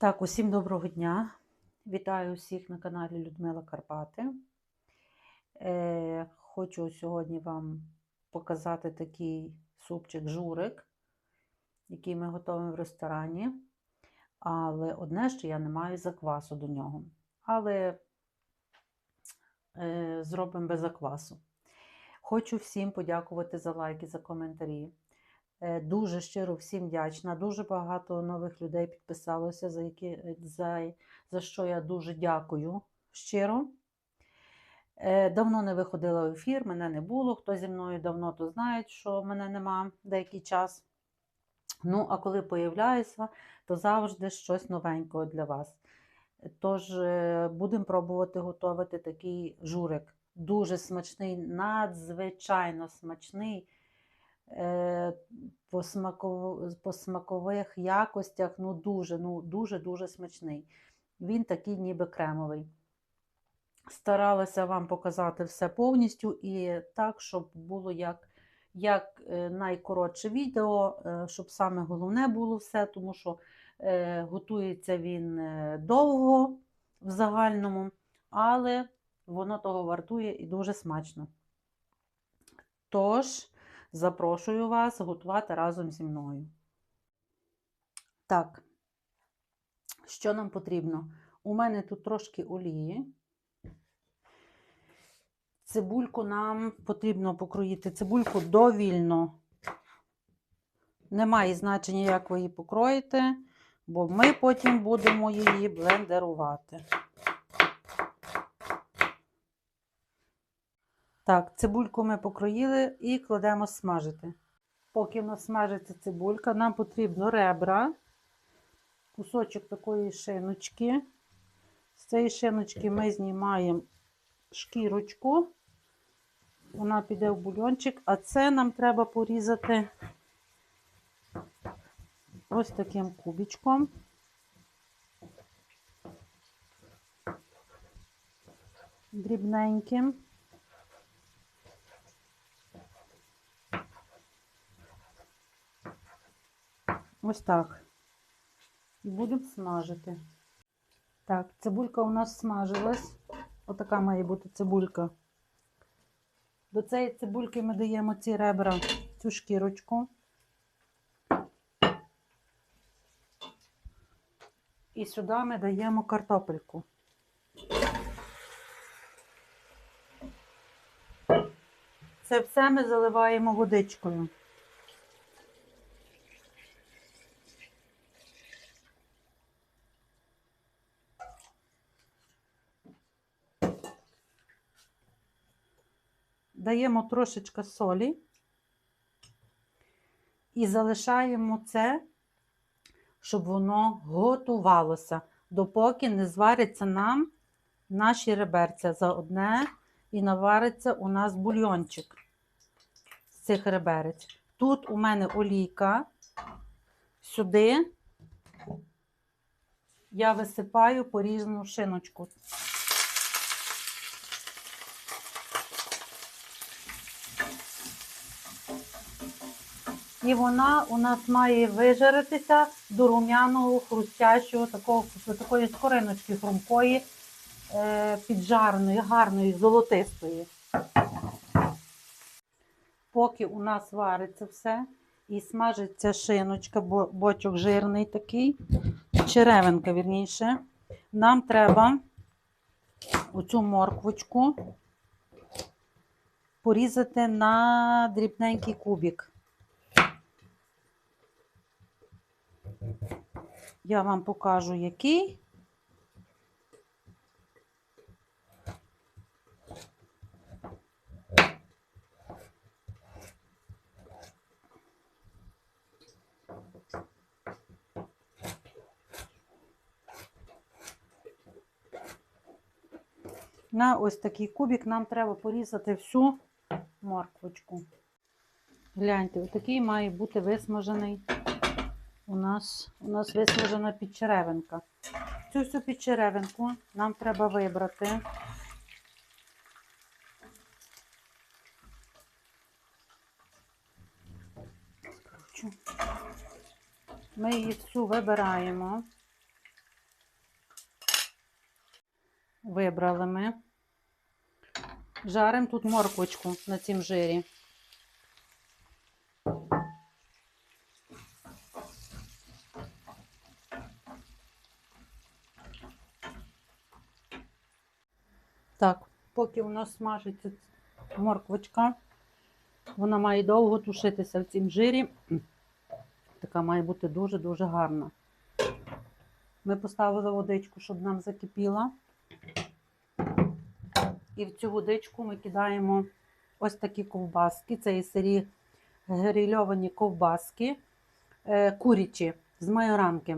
Так, усім доброго дня. Вітаю всіх на каналі Людмила Карпати. Е, хочу сьогодні вам показати такий супчик журик, який ми готуємо в ресторані. Але одне, що я не маю заквасу до нього. Але е, зробимо без заквасу. Хочу всім подякувати за лайки, за коментарі. Е, Дуже щиро всім вдячна. Дуже багато нових людей підписалося, за, які, за, за що я дуже дякую щиро. Е, Давно не виходила в ефір, мене не було. Хто зі мною давно, то знає, що мене нема деякий час. Ну, а коли появляюся, то завжди щось новенького для вас. Тож е, будемо пробувати готувати такий журик. Дуже смачний, надзвичайно смачний. Е, По, смаков... по смакових якостях ну дуже, ну дуже-дуже смачний. Він такий ніби кремовий. Старалася вам показати все повністю і так, щоб було як, як е, найкоротше відео, е, щоб саме головне було все, тому що готується він довго в загальному, але воно того вартує і дуже смачно. Тож, запрошую вас готувати разом зі мною. Так, що нам потрібно? У мене тут трошки олії. Цибульку нам потрібно покроїти. Цибульку довільно. Немає значення, як ви її покроїте, бо ми потім будемо її блендерувати. Так, цибульку ми покроїли і кладемо смажити. Поки в нас смажиться цибулька, нам потрібно ребра, кусочок такої шиночки. З цієї шиночки ми знімаємо шкірочку, вона піде в бульончик, а це нам треба порізати ось таким кубічком. Дрібненьким. Ось так. І будемо смажити. Так, цибулька у нас смажилась. Отака має бути цибулька. До цієї цибульки ми даємо ці ребра, цю шкірочку. І сюди ми даємо картопельку. Це все ми заливаємо водичкою. Даємо трошечка солі і залишаємо це, щоб воно готувалося, допоки не звариться нам наші реберця за одне і навариться у нас бульйончик з цих реберець. Тут у мене олійка, сюди я висипаю порізану шиночку. І вона у нас має вижаритися до рум'яного, хрустящого, такого, такої скориночки хрумкої, е, піджарної, гарної, золотистої. Поки у нас вариться все і смажиться шиночка, бо бочок жирний такий, черевинка, вірніше, нам треба оцю морквочку порізати на дрібненький кубик. Я вам покажу, який. На ось такий кубик нам треба порізати всю морквочку. Гляньте, отакий має бути висмажений у нас у нас висмажена підчеревинка. Цю всю підчеревинку нам треба вибрати. Ми її всю вибираємо. Вибрали ми. Жаримо тут морквочку на цім жирі. Поки у нас смажиться морквочка, вона має довго тушитися в цім жирі. Така має бути дуже-дуже гарна. Ми поставили водичку, щоб нам закипіла. І в цю водичку ми кидаємо ось такі ковбаски. Це і сирі грильовані ковбаски, е, курячі з майоранки.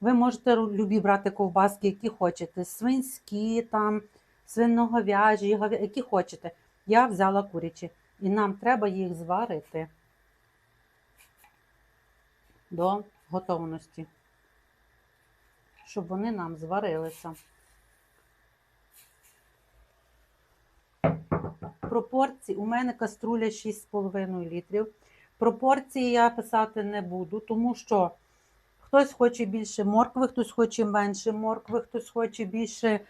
Ви можете любі брати ковбаски, які хочете. Свинські, там, свиноговяжі, говя- які хочете. Я взяла курячі. І нам треба їх зварити до готовності, щоб вони нам зварилися. Пропорції у мене каструля 6,5 літрів. Пропорції я писати не буду, тому що хтось хоче більше моркви, хтось хоче менше моркви, хтось хоче більше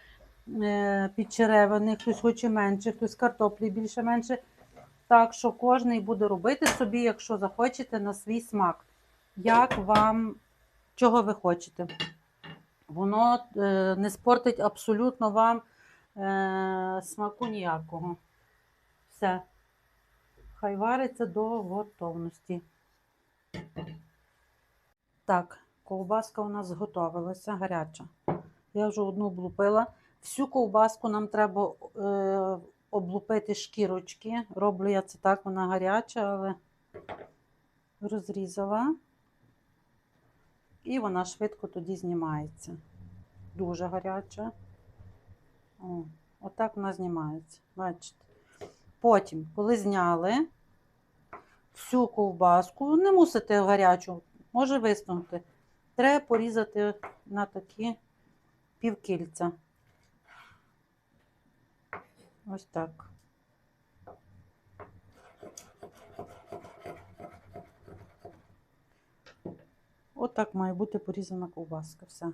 е, підчеревини, хтось хоче менше, хтось картоплі більше менше. Так що кожен буде робити собі, якщо захочете, на свій смак. Як вам, чого ви хочете? Воно е, не спортить абсолютно вам е, смаку ніякого. Все. Хай вариться до готовності. Так, ковбаска у нас зготовилася, гаряча. Я вже одну облупила. Всю ковбаску нам треба е, облупити шкірочки. Роблю я це так, вона гаряча, але розрізала. І вона швидко тоді знімається. Дуже гаряча. О, отак вона знімається. Бачите? Потім, коли зняли всю ковбаску, не мусите гарячу, може виснути. Треба порізати на такі півкільця. Ось так. Отак має бути порізана ковбаска. Все.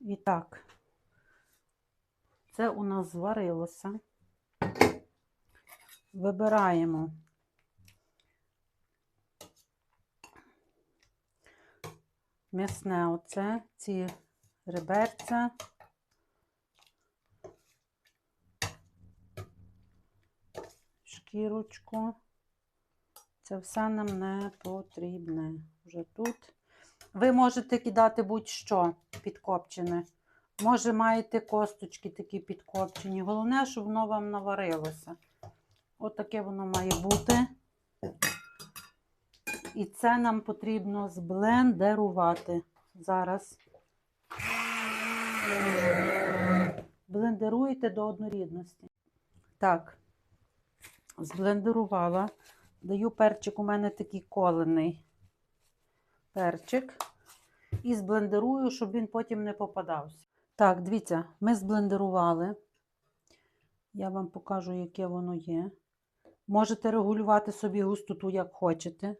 І так, це у нас зварилося. Вибираємо м'ясне оце, ці реберця. Шкірочку. Це все нам не потрібне. Вже тут. Ви можете кидати будь-що підкопчене. Може, маєте косточки такі підкопчені. Головне, щоб воно вам наварилося. Отаке воно має бути. І це нам потрібно зблендерувати. Зараз. Блендеруйте до однорідності. Так, зблендерувала. Даю перчик, у мене такий колений перчик. І зблендерую, щоб він потім не попадався. Так, дивіться, ми зблендерували. Я вам покажу, яке воно є. Можете регулювати собі густоту, як хочете.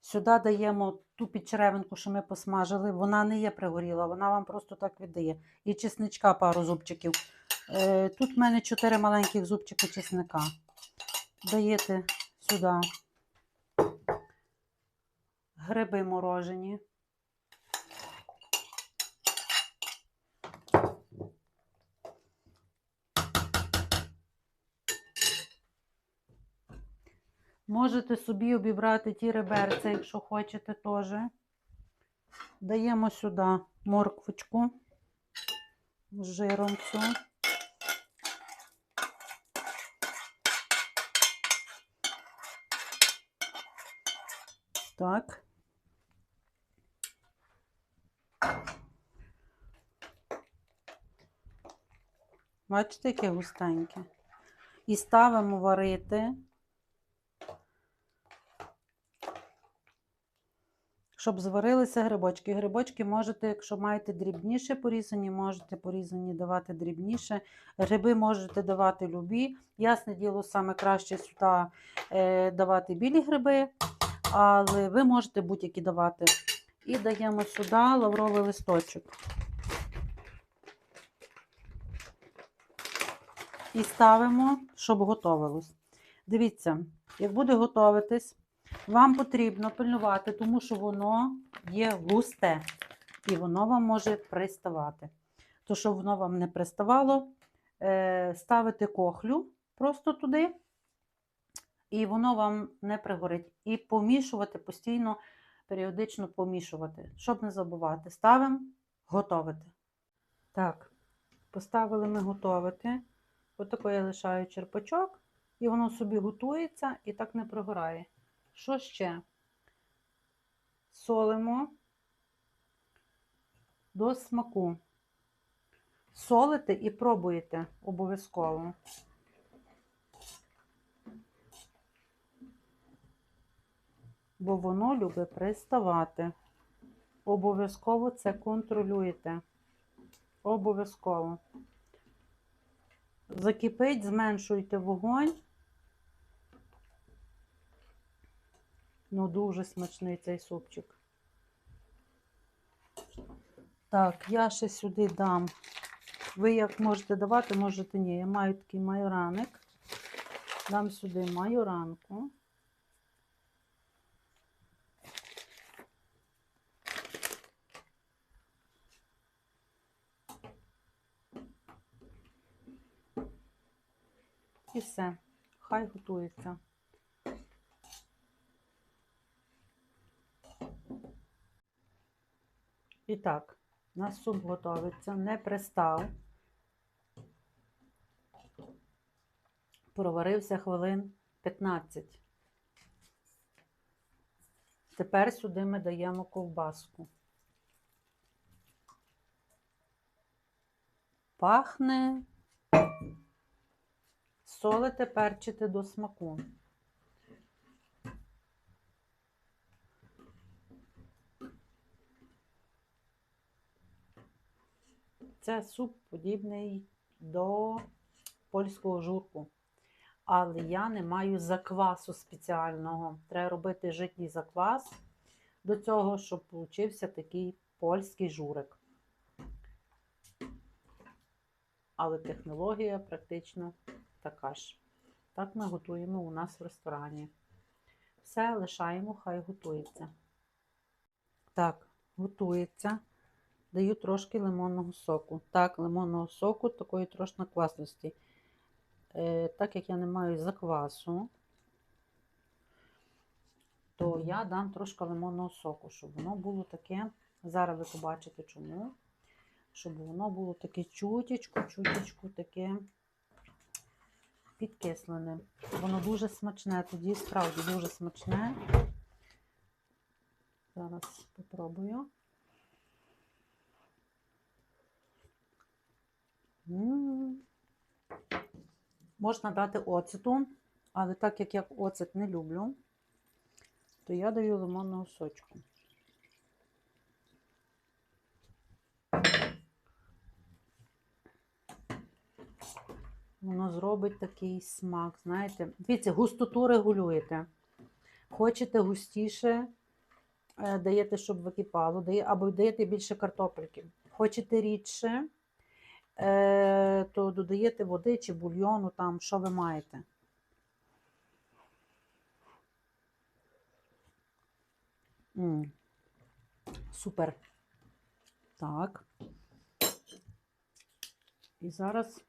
Сюди даємо ту підчеревинку, що ми посмажили. Вона не є пригоріла, вона вам просто так віддає. І чесничка пару зубчиків. Е, Тут в мене 4 маленьких зубчики чесника. Даєте сюди гриби морожені. Можете собі обібрати ті реберця, якщо хочете теж. Даємо сюди морквочку з жиром цю. Так. Бачите, яке густеньке. І ставимо варити, щоб зварилися грибочки. Грибочки можете, якщо маєте дрібніше порізані, можете порізані давати дрібніше. Гриби можете давати любі. Ясне діло, саме краще сюди е, давати білі гриби, але ви можете будь-які давати. І даємо сюди лавровий листочок. І ставимо, щоб готовилось. Дивіться, як буде готуватись, вам потрібно пильнувати, тому що воно є густе, і воно вам може приставати. То, щоб воно вам не приставало, е, ставити кохлю просто туди і воно вам не пригорить. І помішувати постійно, періодично помішувати, щоб не забувати. Ставимо готовити. Так, поставили ми готовити. Отако я лишаю черпачок, і воно собі готується і так не прогорає. Що ще? Солимо до смаку. Солите і пробуєте обов'язково. Бо воно любить приставати. Обов'язково це контролюєте. Обов'язково. Закипить, зменшуйте вогонь. Ну, дуже смачний цей супчик. Так, я ще сюди дам. Ви як можете давати, можете ні. Я маю такий майораник. Дам сюди майоранку. І все. Хай готується. І так, у нас суп готовиться, не пристав. Проварився хвилин 15. Тепер сюди ми даємо ковбаску. Пахне. Солите, перчите до смаку. Це суп подібний до польського журку. Але я не маю заквасу спеціального. Треба робити житній заквас до цього, щоб получився такий польський журик. Але технологія практично така ж. Так ми готуємо у нас в ресторані. Все лишаємо, хай готується. Так, готується. Даю трошки лимонного соку. Так, лимонного соку, такої трошки квасності. Е, так як я не маю заквасу, то я дам трошки лимонного соку, щоб воно було таке. Зараз ви побачите чому. Щоб воно було таке чутечку, чутечку, таке підкислене. Воно дуже смачне, тоді справді дуже смачне. Зараз спробую. Можна дати оцету, але так як я оцет не люблю, то я даю лимонного сочку. Воно зробить такий смак, знаєте. Дивіться, густоту регулюєте. Хочете густіше, е, даєте, щоб википало, або даєте більше картопельки. Хочете рідше, е, то додаєте води чи бульйону, там, що ви маєте. М, Супер. Так. І зараз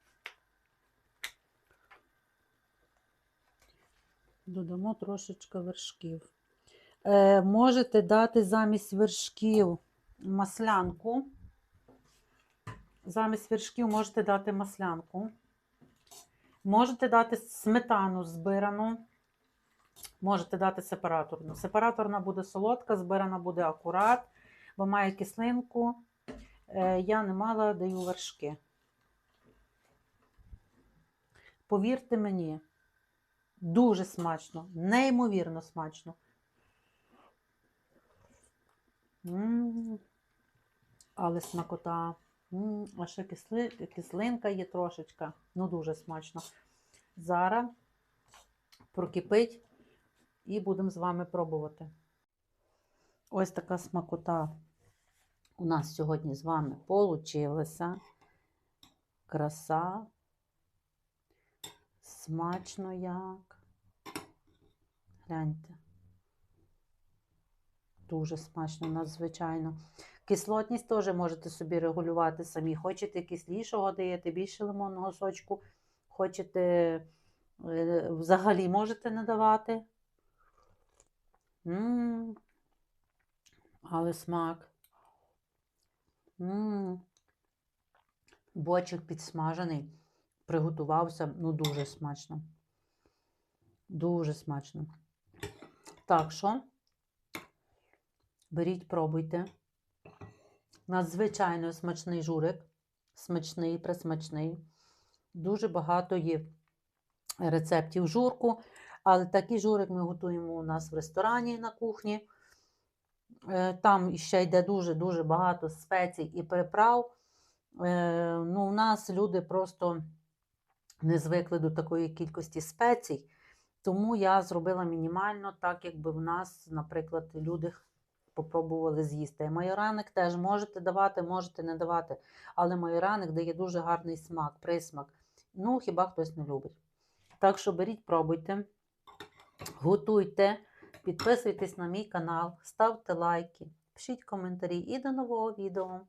додамо трошечки вершків. Е, можете дати замість вершків маслянку. Замість вершків можете дати маслянку. Можете дати сметану збирану. Можете дати сепараторну. Сепараторна буде солодка, збирана буде акурат, бо має кислинку. Е, я не мала, даю вершки. Повірте мені, дуже смачно, неймовірно смачно. Але смакота. А ще кисли, кислинка є трошечка. Ну, дуже смачно. Зараз прокипить і будемо з вами пробувати. Ось така смакота у нас сьогодні з вами получилася. Краса. Смачно як. Гляньте. Дуже смачно, надзвичайно. Кислотність теж можете собі регулювати самі. Хочете кислішого, даєте більше лимонного сочку. Хочете е, взагалі можете не давати. м Але смак. м Бочик підсмажений. Приготувався, ну, дуже смачно. Дуже смачно. Так що, беріть, пробуйте. Надзвичайно смачний журик. Смачний, присмачний. Дуже багато є рецептів журку, але такий журик ми готуємо у нас в ресторані на кухні. Е, Там ще йде дуже-дуже багато спецій і приправ. Е, Ну, у нас люди просто не звикли до такої кількості спецій, тому я зробила мінімально, так якби в нас, наприклад, люди попробували з'їсти. Майораник теж можете давати, можете не давати, але майораник дає дуже гарний смак, присмак. Ну, хіба хтось не любить. Так що беріть, пробуйте, готуйте, підписуйтесь на мій канал, ставте лайки, пишіть коментарі і до нового відео.